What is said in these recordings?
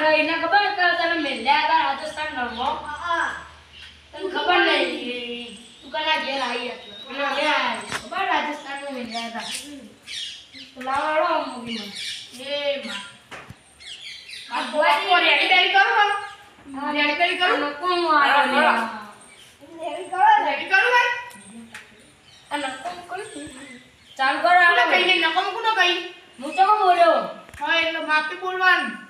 એને ખબર કે તમે મેલ્યા હતા રાજસ્થાન નળમાં તને ખબર નહીં તું કના ઘેર આવી હતી અને અમે ખબર ખબર રાજસ્થાનમાં મેલ્યા હતા? તો લાવો હેડો મૂવીમાં. એ માં. આ બેડી કરો હા હા, રેડી બેડી કરો? આ નકોમ આવ્યો કરો, ભાઈ આ કયું? કરો હેડો. કઈ નકમ કોને કઈ હું તો કોણ બોલ્યો? હા એટલે માપી બોલવાનું.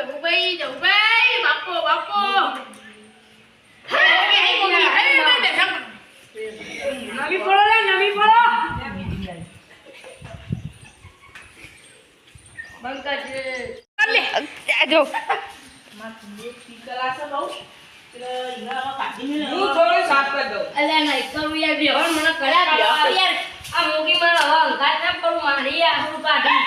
જઉ વઈ બાપો બાપો હે હે હે હે દેખા નવી પડો લે નવી પડો બંધ કરજે લે આજો હું થોડું સાફ કરી દઉં. અલ્યા નહીં કરું યાર બેહોન મને કરવા યાર આ મોગી હવે અંગાત ના કરું મારી આબરૂ કાઢી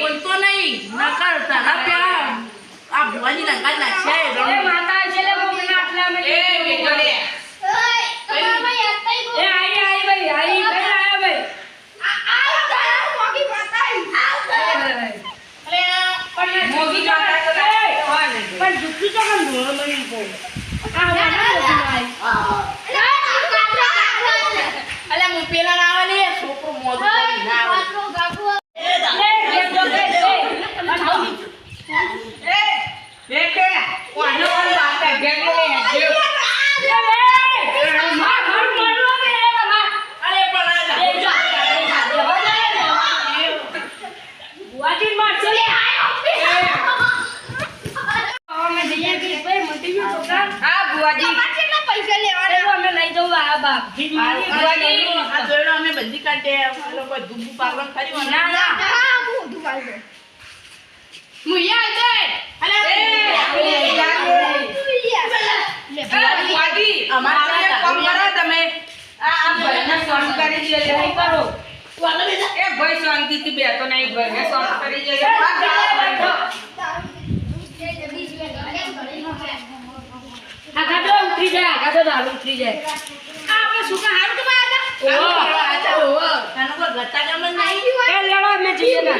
બોલતો નહીં નકર કર તારા પેલા આ ભુવાની લંકા નાખશે એ મોગી પણ તો પણ દુખી તો કેમ ધોળો બની ગયો આ વાના મોગી આઈ અલ્યા હું પેલા ના આવે ને છોકરો મોઢું કરી ના આવે લે કે જો કે એ એ બેટે કોનો કોણ વાત ઘેર લે હેજો માર માર મારવા કે એ તમાર અરે પણ આ એ જો વાજી માર ચલે અમે જઈએ કે ભાઈ મટી ગયો છોકરા હા કેટલા પૈસા લેવાના અમે લઈ જવું આ બાપ આ જોડો અમે બંધી કાટે આ લોકો ધૂબુ પાગલ ખરી ના ના હા હું ઊંધું પાડી મુયા છે અલે બુઆજી અમારે કોમ કરો તમે આ આ ભાઈને સોન કરી દે લે કરો એ ભાઈ શાંતિથી બેઠો નહીં ભાઈને સોન કરી દે બેઠો. આ ગાડો આ ગાડો દારૂ ઉતરી જાય. આ આપણે સુકા હારું તો. આચા ઓહો. કાનો પર ગત્તા કામ જ નહીં. એ લેવા અમે જઈએ ના.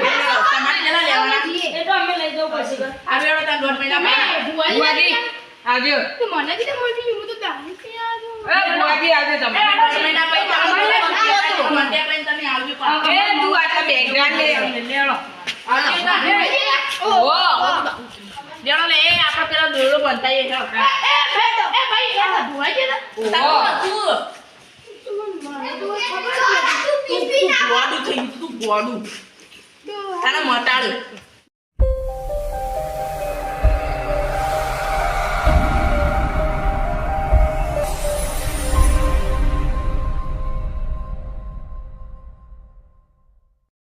તમારે પેલા લેવાના? એ તો અમે લઈ જવું પછી. આ બેડો તાર દોઢ મહિના બાદ બુઆજી આવજો. તો મને કીધું મળતી હું તો દારૂ પીવા આવ્યો. એ બુઆજી આવજો તમે. દોઢ મહિના પછી તમારે માટે લઈને તમે આવજો પાછા. એ તું આ તો બેકગ્રાઉન્ડ લે લેડો ઓ લેણો. લે એ આપણે પેલા દોરડો બંધાઈએ છે એ ભાઈ તો એ ભાઈ એ ધોવાઈ ગયા તારું હતું. મને તો ગોડું થઈ તું ગોડું તારા મટાડું